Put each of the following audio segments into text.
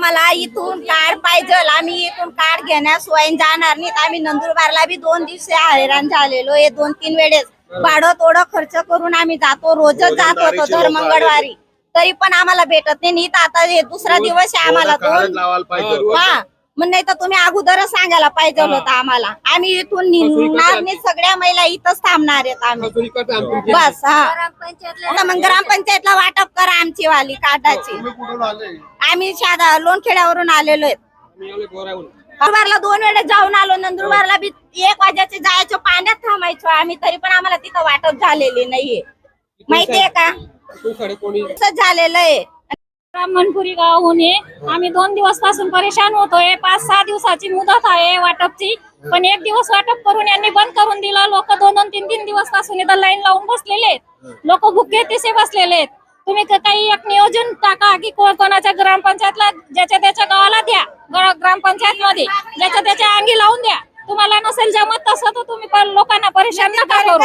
आम्हाला इथून कार्ड पाहिजे. आम्ही इथून कार्ड घेण्याशिवाय जाणार नाहीत. आम्ही नंदुरबारला बी दोन दिवस हैराण झालेलो हे दोन तीन वेळेस. भाडं तोडं खर्च करून आम्ही जातो. रोजच जात होतो दर मंगळवारी. तरी पण आम्हाला भेटत नाही. आता हे दुसरा दिवस आहे आम्हाला दोन. पाहिजे. हा. मग नाही तर तुम्ही अगोदरच सांगायला पाहिजे होतं आम्हाला. आम्ही इथून निघणार नाही सगळ्या महिला इथंच थांबणार आहेत आम्ही. बस हा. आता मग ग्रामपंचायतला वाटप करा आमची वाली आले? आम्ही शादा लोणखेड्यावरून आलेलो आहेत. नंदुरबारला दोन वेळेस जाऊन आलो नंदुरबारला बी एक वाजाचे जायचो पाण्यात थांबायचो आम्ही तरी पण आम्हाला तिथं वाटप झालेली नाहीये. माहितीये का? झालेलं आहे. ब्राह्मणपुरी गावहून. आम्ही दोन दिवसपासून परेशान होतोय. पाच सहा दिवसाची मुदत आहे वाटपची. पण एक दिवस वाटप करून यांनी बंद करून दिलं. लोक दोन दोन तीन तीन दिवसपासून इथं लाईन लावून बसलेले लोक भुके तिसे बसलेले आहेत. तुम्ही काही एक नियोजन टाका की कोणाच्या ग्रामपंचायतला ज्याच्या त्याच्या गावाला द्या. ग्रामपंचायत मध्ये ज्याच्या त्याच्या अंगी लावून द्या. तुम्हाला नसेल जमत तसं तर तुम्ही लोकांना परेशान नका करू.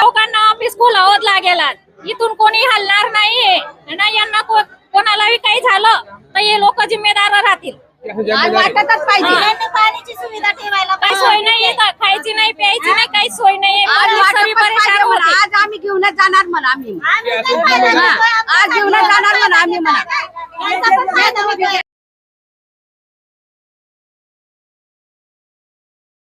लोकांना ऑफिस खोलावत लागेल. इथून कोणी हलणार नाहीये. ना यांना को- कोणालाही काही झालं तर हे लोक जिम्मेदार राहतील. वाटतच पाहिजे. पाण्याची सुविधा ठेवायला काही सोय नाही खायची नाही प्यायची नाही काही सोय नाही सगळी परेशान होते आज आम्ही घेऊनच जाणार म्हणा आम्ही. आज घेऊनच जाणार म्हणा आम्ही म्हणा.